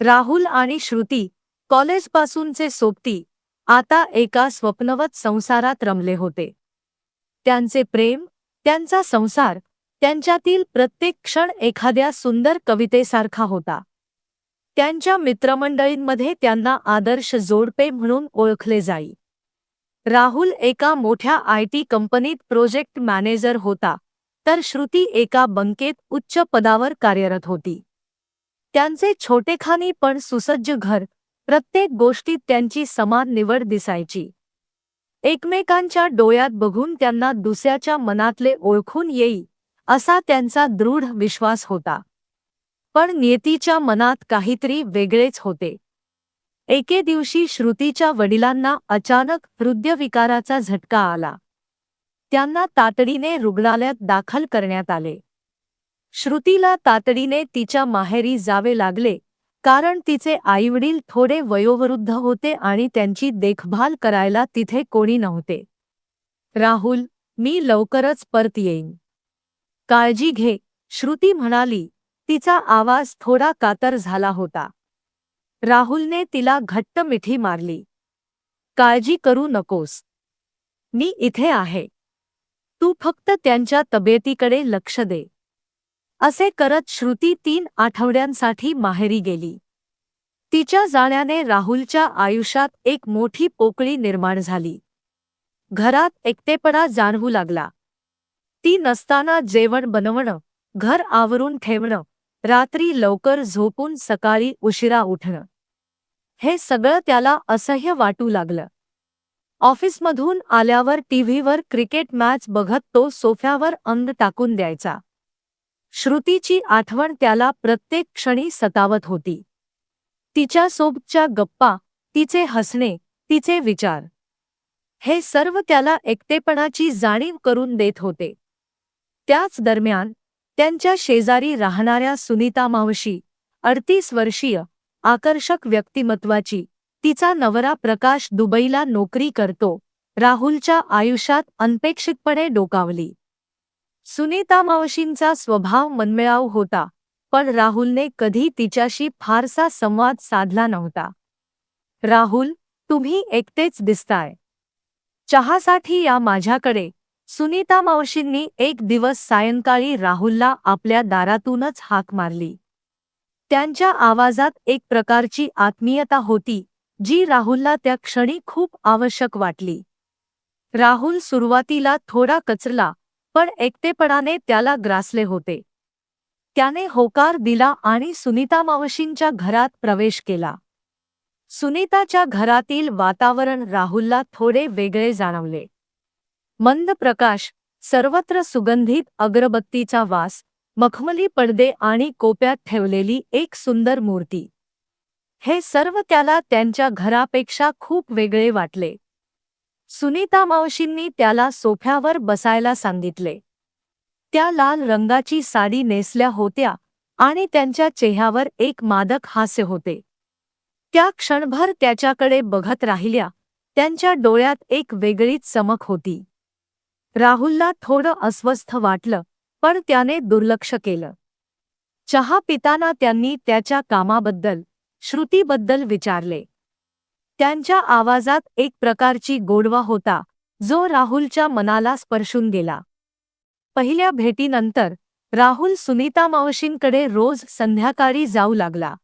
राहुल आणि श्रुती कॉलेजपासूनचे सोबती आता एका स्वप्नवत संसारात रमले होते. त्यांचे प्रेम त्यांचा संसार त्यांच्यातील प्रत्येक क्षण एखाद्या सुंदर कवितेसारखा होता. त्यांच्या मित्रमंडळींमध्ये त्यांना आदर्श जोडपे म्हणून ओळखले जाई. राहुल एका मोठ्या आय टी कंपनीत प्रोजेक्ट मॅनेजर होता तर श्रुती एका बंकेत उच्च पदावर कार्यरत होती. त्यांचे छोटेखानी पण सुसज्ज घर प्रत्येक गोष्टीत त्यांची समान निवड दिसायची. एकमेकांच्या डोळ्यात बघून त्यांना दुसऱ्याच्या मनातले ओळखून येई असा त्यांचा दृढ विश्वास होता. पण नियतीच्या मनात काहीतरी वेगळेच होते. एके दिवशी श्रुतीच्या वडिलांना अचानक हृदयविकाराचा झटका आला. त्यांना तातडीने रुग्णालयात दाखल करण्यात आले. श्रुतीला तातडीने तिच्या माहेरी जावे लागले कारण तिचे आईवडील थोडे वयोवृद्ध होते आणि त्यांची देखभाल करायला तिथे कोणी नव्हते. राहुल मी लवकरच परत येईन. काळजी घे श्रुती म्हणाली. तिचा आवाज थोडा कातर झाला होता. राहुलने तिला घट्ट मिठी मारली. काळजी करू नकोस. मी इथे आहे. तू फक्त त्यांच्या तब्येतीकडे लक्ष दे. असे करत श्रुती तीन आठवड्यांसाठी माहेरी गेली. तिच्या जाण्याने राहुलच्या आयुष्यात एक मोठी पोकळी निर्माण झाली. घरात एकटेपणा जाणवू लागला. ती नसताना जेवण बनवणं घर आवरून ठेवणं रात्री लवकर झोपून सकाळी उशिरा उठणं हे सगळं त्याला असह्य वाटू लागलं. ऑफिसमधून आल्यावर टीव्हीवर क्रिकेट मॅच बघत तो सोफ्यावर अंग टाकून द्यायचा. श्रुतीची आठवण त्याला प्रत्येक क्षणी सतावत होती. तिच्यासोबच्या गप्पा तिचे हसणे तिचे विचार. हे सर्व त्याला एकटेपणाची जाणीव करून देत होते. त्याच दरम्यान त्यांच्या शेजारी राहणाऱ्या सुनीता मावशी अडतीस वर्षीय आकर्षक व्यक्तिमत्वाची तिचा नवरा प्रकाश दुबईला नोकरी करतो राहुलच्या आयुष्यात अनपेक्षितपणे डोकावली. सुनीता मावशींचा स्वभाव मनमिळाऊ होता पण राहुलने कधी तिच्याशी फारसा संवाद साधला नव्हता. राहुल तुम्ही एकटेच दिसताय. चहासाठी या माझ्याकडे. सुनीता मावशींनी एक दिवस सायंकाळी राहुलला आपल्या दारातूनच हाक मारली. त्यांच्या आवाजात एक प्रकारची आत्मीयता होती जी राहुलला त्या क्षणी खूप आवश्यक वाटली. राहुल सुरुवातीला थोडा कचरला पण एकटेपणाने त्याला ग्रासले होते. त्याने होकार दिला आणि सुनीता मावशींच्या घरात प्रवेश केला. सुनीताच्या घरातील वातावरण राहुलला थोडे वेगळे जाणवले. मंद प्रकाश सर्वत्र सुगंधित अगरबत्तीचा वास मखमली पडदे आणि कोप्यात ठेवलेली एक सुंदर मूर्ती. हे सर्व त्याला त्यांच्या घरापेक्षा खूप वेगळे वाटले. सुनीता मावशींनी त्याला सोफ्यावर बसायला सांगितले. त्या लाल रंगाची साडी नेसल्या होत्या आणि त्यांच्या चेहऱ्यावर एक मादक हास्य होते. त्या क्षणभर त्याच्याकडे बघत राहिल्या त्यांच्या डोळ्यात एक वेगळीच चमक होती. राहुलला थोडं अस्वस्थ वाटलं पण त्याने दुर्लक्ष केलं. चहा पिताना त्यांनी त्याच्या कामाबद्दल श्रुतीबद्दल विचारले. त्यांच्या आवाजात एक प्रकारची गोडवा होता जो राहुलच्या मनाला स्पर्शून गेला. पहिल्या भेटीनंतर राहुल सुनीता मावशींकडे रोज संध्याकाळी जाऊ लागला.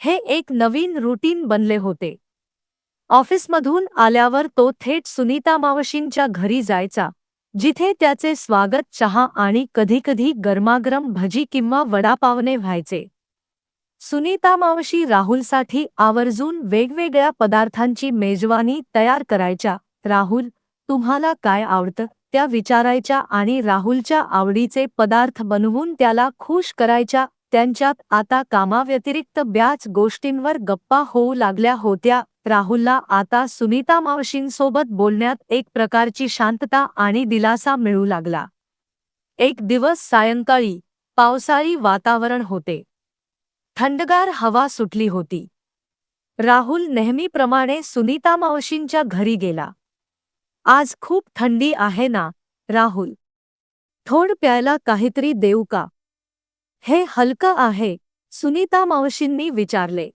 हे एक नवीन रुटीन बनले होते. ऑफिसमधून आल्यावर तो थेट सुनीता मावशींच्या घरी जायचा जिथे त्याचे स्वागत चहा आणि कधीकधी गरमागरम भजी किंवा वडापावने व्हायचे. सुनीता मावशी राहुलसाठी आवर्जून वेगवेगळ्या पदार्थांची मेजवानी तयार करायच्या. राहुल तुम्हाला काय आवडतं? त्या विचारायच्या आणि राहुलच्या आवडीचे पदार्थ बनवून त्याला खुश करायच्या. त्यांच्यात आता कामाव्यतिरिक्त ब्याच गोष्टींवर गप्पा होऊ लागल्या होत्या. राहुलला आता सुनीता मावशींसोबत बोलण्यात एक प्रकारची शांतता आणि दिलासा मिळू लागला. एक दिवस सायंकाळी पावसाळी वातावरण होते. थंडगार हवा सुटली होती. राहुल नेहमीप्रमाणे सुनीता मावशींच्या घरी गेला. आज खूप थंडी आहे ना राहुल? थोड प्यायला काहीतरी देऊ का हे हलकं आहे सुनीता मावशींनी विचारले.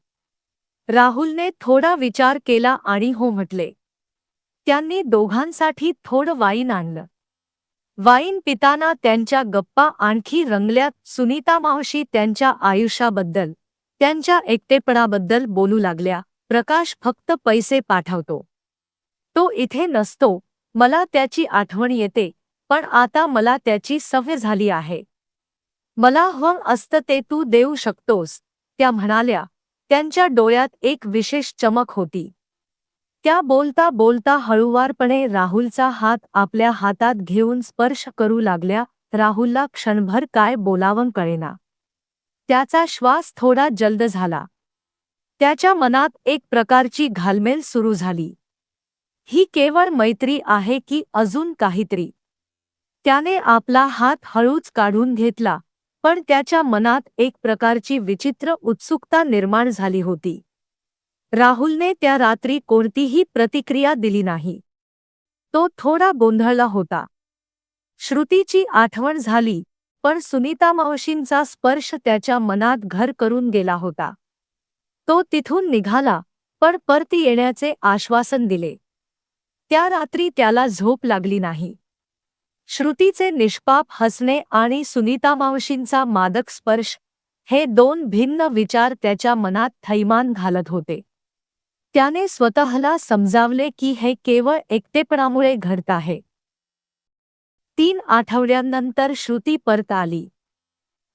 राहुलने थोडा विचार केला आणि हो म्हटले. त्यांनी दोघांसाठी थोडं वाईन आणलं. वाईन पिताना त्यांच्या गप्पा आणखी रंगल्यात सुनीता मावशी त्यांच्या आयुष्याबद्दल त्यांच्या एकटेपणाबद्दल बोलू लागल्या. प्रकाश फक्त पैसे पाठवतो. तो इथे नसतो. मला त्याची आठवण येते. पण आता मला त्याची सवय झाली आहे. मला हवं असतं ते तू देऊ शकतोस त्या म्हणाल्या. त्यांच्या डोळ्यात एक विशेष चमक होती. त्या बोलता बोलता हळुवारपणे राहुलचा हात आपल्या हातात घेऊन स्पर्श करू लागल्या राहुलला क्षणभर काय बोलावं कळेना. त्याचा श्वास थोडा जल्द झाला. त्याच्या मनात एक प्रकारची घालमेल सुरू झाली. ही केवळ मैत्री आहे की अजून काहीतरी? त्याने आपला हात हळूच काढून घेतला पण त्याच्या मनात एक प्रकारची विचित्र उत्सुकता निर्माण झाली होती. राहुलने त्या रात्री कोणतीही प्रतिक्रिया दिली नाही. तो थोडा गोंधळला होता. श्रुतीची आठवण झाली पण सुनीता मावशींचा स्पर्श त्याच्या मनात घर करून गेला होता. तो तिथून निघाला पण परती येण्याचे आश्वासन दिले. त्या रात्री त्याला झोप लागली नाही. श्रुतीचे निष्पाप हसणे आणि सुनीता मावशींचा मादक स्पर्श हे दोन भिन्न विचार त्याच्या मनात थैमान घालत होते. त्याने स्वतःला समजावले की हे केवळ एकटेपणामुळे घडत आहे. तीन आठवड्यांनंतर श्रुती परत आली.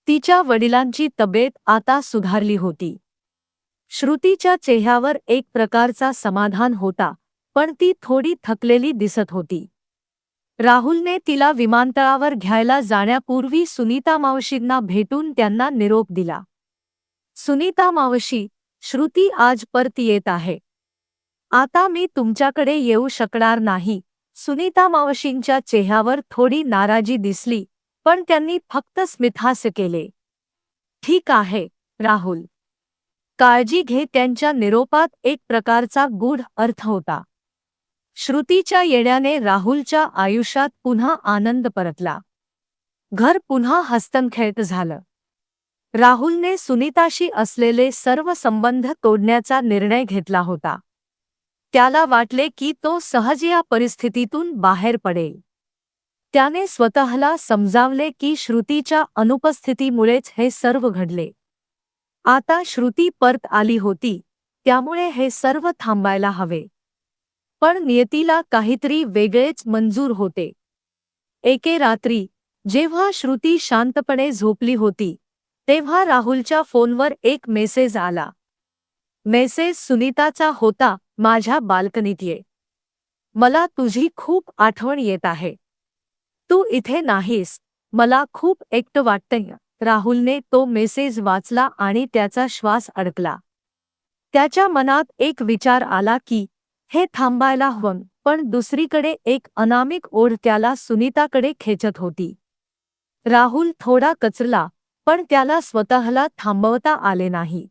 तिच्या वडिलांची तब्येत आता सुधारली होती. श्रुतीच्या चेहऱ्यावर एक प्रकारचा समाधान होता पण ती थोडी थकलेली दिसत होती. राहुलने तिला विमानतळावर घ्यायला जाण्यापूर्वी सुनीता मावशींना भेटून त्यांना निरोप दिला. सुनीता मावशी श्रुती आज परत येत आहे. आता मी तुमच्याकडे येऊ शकणार नाही. सुनीता मावशींच्या चेहऱ्यावर थोडी नाराजी दिसली पण त्यांनी फक्त स्मितहास्य केले. ठीक आहे राहुल. काळजी घे त्यांच्या निरोपात एक प्रकारचा गूढ अर्थ होता. श्रुतीच्या येण्याने राहुलच्या आयुष्यात पुन्हा आनंद परतला. घर पुन्हा हस्तनखेळत झालं. राहुलने सुनीताशी असलेले सर्व संबंध तोडण्याचा निर्णय घेतला होता. त्याला वाटले की तो सहज या परिस्थितीतून बाहेर पडेल. त्याने स्वतःला समजावले की श्रुतीच्या अनुपस्थितीमुळेच हे सर्व घडले. आता श्रुती परत आली होती त्यामुळे हे सर्व थांबायला हवे. पण नियतीला काहीतरी वेगळेच मंजूर होते. एके रात्री जेव्हा श्रुती शांतपणे झोपली होती तेव्हा राहुलच्या फोनवर एक मेसेज आला. मेसेज सुनीताचा होता माझ्या बाल्कनीत ये मला तुझी खूप आठवण येत आहे. तू इथे नाहीस. मला खूप एकटं वाटतंय. राहुलने तो मेसेज वाचला आणि त्याचा श्वास अडकला. त्याच्या मनात एक विचार आला की हे थांबायला हवं. पण दुसरीकडे एक अनामिक ओढ त्याला सुनीताकडे खेचत होती. राहुल थोडा कचरला पण त्याला स्वतःला थांबवता आले नाही.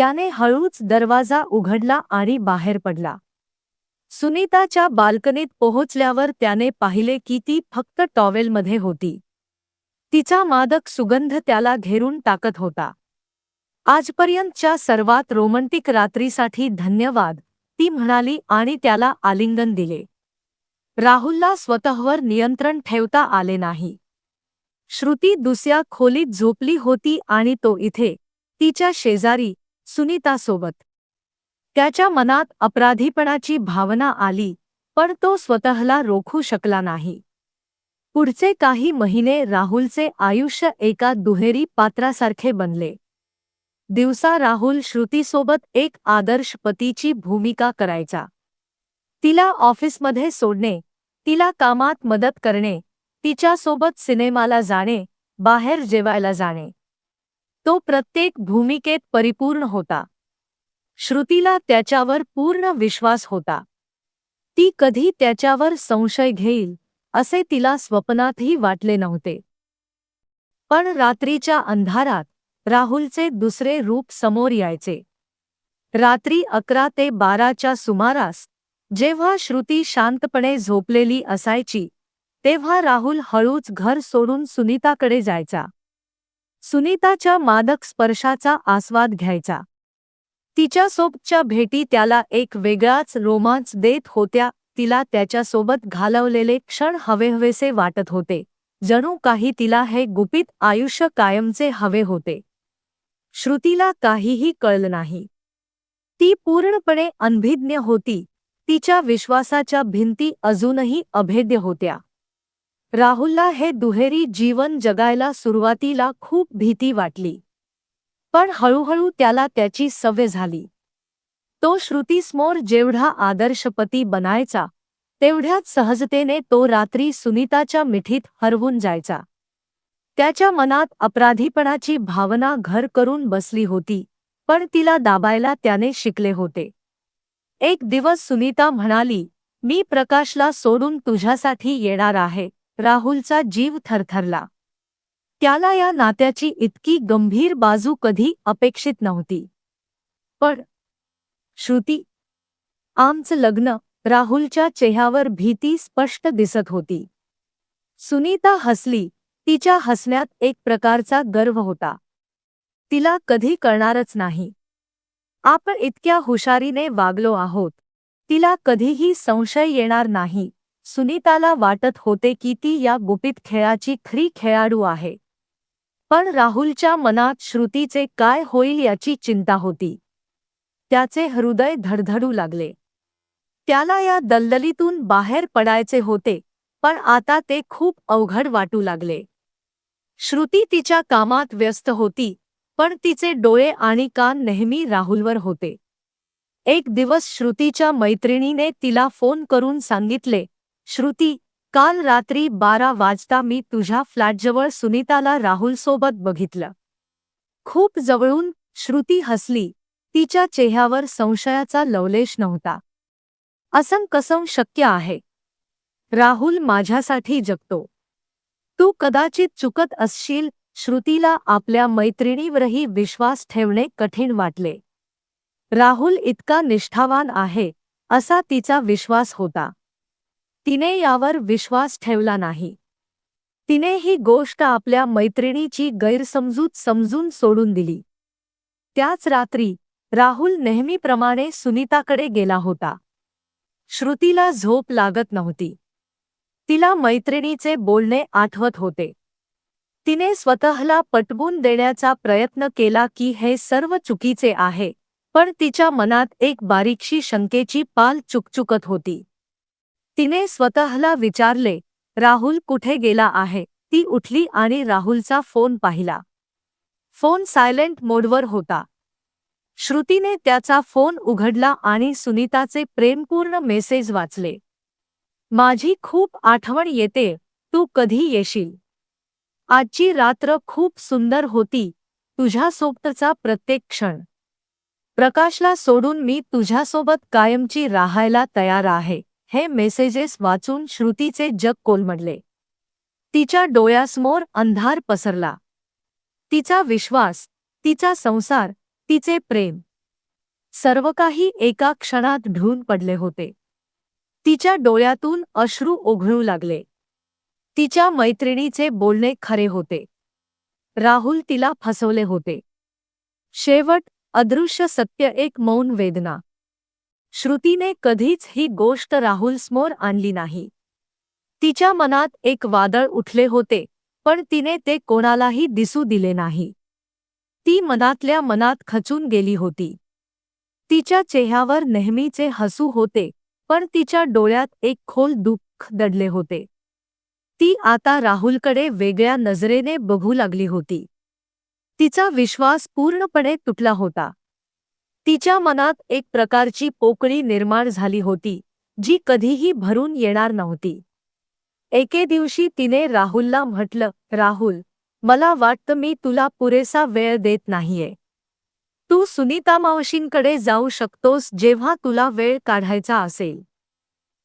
त्याने हळूच दरवाजा उघडला आणि बाहेर पडला. सुनीताच्या बाल्कनीत पोहोचल्यावर त्याने पाहिले की ती फक्त टॉवेलमध्ये होती. तिचा मादक सुगंध त्याला घेरून टाकत होता. आजपर्यंतच्या सर्वात रोमंटिक रात्रीसाठी धन्यवाद ती म्हणाली आणि त्याला आलिंगन दिले. राहुलला स्वतःवर नियंत्रण ठेवता आले नाही. श्रुती दुसऱ्या खोलीत झोपली होती आणि तो इथे तिच्या शेजारी सुनीतासोबत. त्याच्या मनात अपराधीपणाची भावना आली पण तो स्वतःला रोखू शकला नाही. पुढचे काही महिने राहुलचे आयुष्य एका दुहेरी पात्रासारखे बनले. दिवसा राहुल श्रुतीसोबत एक आदर्श पतीची भूमिका करायचा. तिला ऑफिसमध्ये सोडणे तिला कामात मदत करणे तिच्यासोबत सिनेमाला जाणे बाहेर जेवायला जाणे. तो प्रत्येक भूमिकेत परिपूर्ण होता. श्रुतीला त्याच्यावर पूर्ण विश्वास होता. ती कधी त्याच्यावर संशय घेईल असे तिला स्वप्नातही वाटले नव्हते. पण रात्रीच्या अंधारात राहुलचे दुसरे रूप समोर यायचे. रात्री अकरा ते बाराच्या सुमारास जेव्हा श्रुती शांतपणे झोपलेली असायची तेव्हा राहुल हळूच घर सोडून सुनीताकडे जायचा. सुनीताच्या मादक स्पर्शाचा आस्वाद घ्यायचा. तिच्यासोबतच्या भेटी त्याला एक वेगळाच रोमांच देत होत्या तिला त्याच्यासोबत घालवलेले क्षण हवेहवेसे वाटत होते. जणू काही तिला हे गुपित आयुष्य कायमचे हवे होते. श्रुतीला काहीही कळलं नाही. ती पूर्णपणे अनभिज्ञ होती. तिच्या विश्वासाच्या भिंती अजूनही अभेद्य होत्या. राहुलला हे दुहेरी जीवन जगायला सुरुवातीला खूप भीती वाटली. पण हळूहळू त्याला त्याची सवय झाली. तो श्रुतीसमोर जेवढा आदर्शपती बनायचा तेवढ्याच सहजतेने तो रात्री सुनीताच्या मिठीत हरवून जायचा. त्याच्या मनात अपराधीपणाची भावना घर करून बसली होती पण तिला दाबायला त्याने शिकले होते. एक दिवस सुनीता म्हणाली मी प्रकाशला सोडून तुझ्यासाठी येणार आहे. राहुलचा जीव थरथरला. त्याला या नात्याची इतकी गंभीर बाजू कधी अपेक्षित नव्हती. पण श्रुती आमचं लग्न राहुलच्या चेहऱ्यावर भीती स्पष्ट दिसत होती. सुनीता हसली तिच्या हसण्यात एक प्रकारचा गर्व होता. तिला कधी कळणारच नाही. आपण इतक्या हुशारीने वागलो आहोत. तिला कधीही संशय येणार नाही. सुनीताला वाटत होते की ती या गुपित खेळाची खरी खेळाडू आहे. पण राहुलच्या मनात श्रुतीचे काय होईल याची चिंता होती. त्याचे हृदय धडधडू लागले. त्याला या दलदलीतून बाहेर पडायचे होते पण आता ते खूप अवघड वाटू लागले. श्रुती तिच्या कामात व्यस्त होती पण तिचे डोळे आणि कान नेहमी राहुलवर होते. एक दिवस श्रुतीच्या मैत्रिणीने तिला फोन करून सांगितले श्रुती काल रात्री बारा वाजता मी तुझ्या फ्लॅटजवळ सुनीताला राहुलसोबत बघितलं. खूप जवळून श्रुती हसली. तिच्या चेहऱ्यावर संशयाचा लवलेश नव्हता. असं कसं शक्य आहे. राहुल माझ्यासाठी जगतो. तू कदाचित चुकत असशील श्रुतीला आपल्या मैत्रिणीवरही विश्वास ठेवणे कठीण वाटले. राहुल इतका निष्ठावान आहे असा तिचा विश्वास होता. तिने यावर विश्वास ठेवला नाही. तिने ही गोष्ट आपल्या मैत्रिणीची गैरसमजूत समजून सोडून दिली. त्याच रात्री राहुल नेहमीप्रमाणे सुनीताकडे गेला होता. श्रुतीला झोप लागत नव्हती. तिला मैत्रिणीचे बोलणे आठवत होते. तिने स्वतःला पटवून देण्याचा प्रयत्न केला की हे सर्व चुकीचे आहे पण तिच्या मनात एक बारीकशी शंकेची पाल चुकचुकत होती. तिने स्वतःला विचारले राहुल कुठे गेला आहे? ती उठली आणि राहुलचा फोन पाहिला. फोन सायलेंट मोडवर होता. श्रुतीने त्याचा फोन उघडला आणि सुनीताचे प्रेमपूर्ण मेसेज वाचले. माझी खूप आठवण येते तू कधी येशील? आजची रात्र खूप सुंदर होती तुझ्यासोबतचा प्रत्येक क्षण. प्रकाशला सोडून मी तुझ्यासोबत कायमची राहायला तयार आहे. हे मेसेजेस वाचून श्रुतीचे जग कोलमडले. तिच्या डोळ्यासमोर अंधार पसरला. तिचा विश्वास तिचा संसार तिचे प्रेम सर्व काही एका क्षणात ढून पडले होते. तिच्या डोळ्यातून अश्रू ओघळू लागले. तिच्या मैत्रिणीचे बोलणे खरे होते. राहुल तिला फसवले होते. शेवट अदृश्य सत्य एक मौन वेदना. श्रुतीने कधीच ही गोष्ट राहुलसमोर आणली नाही. तिच्या मनात एक वादळ उठले होते पण तिने ते कोणालाही दिसू दिले नाही. ती मनातल्या मनात खचून गेली होती. तिच्या चेहऱ्यावर नेहमीचे हसू होते पण तिच्या डोळ्यात एक खोल दुःख दडले होते. ती आता राहुलकडे वेगळ्या नजरेने बघू लागली होती. तिचा विश्वास पूर्णपणे तुटला होता. तिच्या मनात एक प्रकारची पोकळी निर्माण झाली होती जी कधीही भरून येणार नव्हती. एके दिवशी तिने राहुलला म्हटलं राहुल मला वाटतं मी तुला पुरेसा वेळ देत नाहीये. तू सुनीता मावशींकडे जाऊ शकतोस जेव्हा तुला वेळ काढायचा असेल.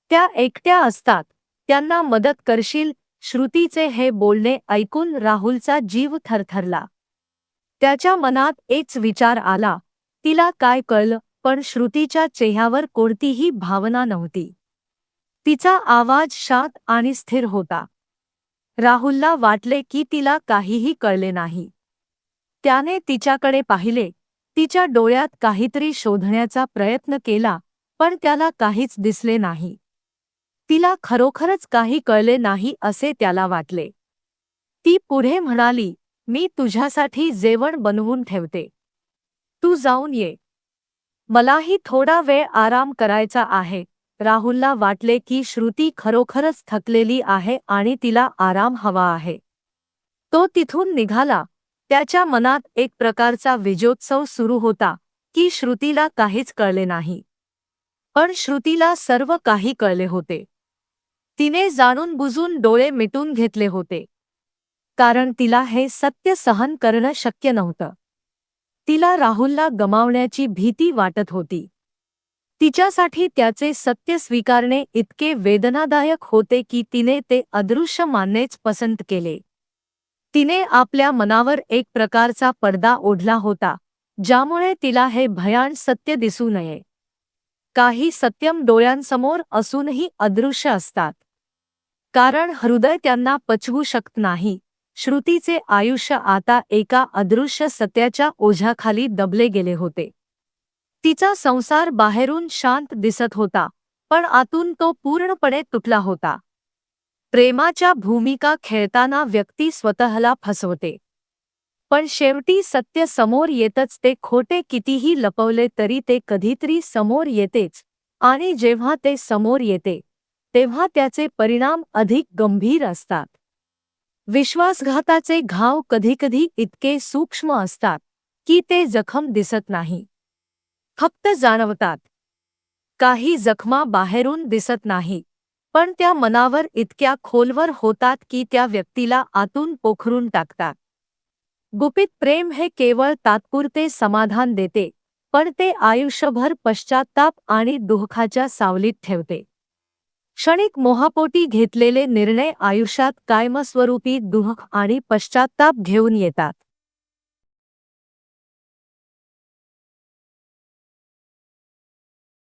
त्या एकट्या असतात त्यांना मदत करशील श्रुतीचे हे बोलणे ऐकून राहुलचा जीव थरथरला. त्याच्या मनात एक विचार आला तिला काय कळलं पण श्रुतीच्या चेहऱ्यावर कोणतीही भावना नव्हती. तिचा आवाज शांत आणि स्थिर होता. राहुलला वाटले की तिला काहीही कळले नाही. त्याने तिच्याकडे पाहिले तिच्या डोळ्यात काहीतरी शोधण्याचा प्रयत्न केला पण त्याला काहीच दिसले नाही. तिला खरोखरच काही कळले नाही असे त्याला वाटले. ती पुढे म्हणाली मी तुझ्यासाठी जेवण बनवून ठेवते. तू जाऊन ये. मलाही थोडा वेळ आराम करायचा आहे. राहुलला वाटले की श्रुती खरोखरच थकलेली आहे आणि तिला आराम हवा आहे. तो तिथून निघाला. त्याच्या मनात एक प्रकारचा विजोत्सव सुरू होता की श्रुतीला काहीच कळले नाही. पण श्रुतीला सर्व काही कळले होते. तिने जाणून बुजून डोळे मिटून घेतले होते. कारण तिला हे सत्य सहन करणं शक्य नव्हतं. तिला राहुलला गमावण्याची भीती वाटत होती. तिच्यासाठी त्याचे सत्य स्वीकारणे इतके वेदनादायक होते की तिने ते अदृश्य मानणेच पसंत केले. तिने आपल्या मनावर एक प्रकारचा पडदा ओढला होता ज्यामुळे तिला हे भयान सत्य दिसू नये. काही सत्यम डोळ्यांसमोर असूनही अदृश्य असतात. कारण हृदय त्यांना पचवू शकत नाही. श्रुतीचे आयुष्य आता एका अदृश्य सत्याच्या ओझ्याखाली दबले गेले होते. तिचा संसार बाहेरून शांत दिसत होता पण आतून तो पूर्णपणे तुटला होता. प्रेमाच्या भूमिका खेळताना व्यक्ती स्वतःला फसवते. पण शेवटी सत्य समोर येतच ते खोटे कितीही लपवले तरी ते कधीतरी समोर येतेच आणि जेव्हा ते समोर येते तेव्हा त्याचे परिणाम अधिक गंभीर असतात. विश्वासघाताचे घाव कधीकधी इतके सूक्ष्म असतात की ते जखम दिसत नाही. फक्त जाणवतात. काही जखमा बाहेरून दिसत नाही पण त्या मनावर इतक्या खोलवर होतात की त्या व्यक्तीला आतून पोखरून टाकतात. गुपित प्रेम हे केवळ तात्पुरते समाधान देते पण ते आयुष्यभर पश्चाताप आणि दुःखाच्या सावलीत ठेवते. क्षणिक मोहापोटी घेतलेले निर्णय आयुष्यात कायमस्वरूपी दुःख आणि पश्चाताप घेऊन येतात.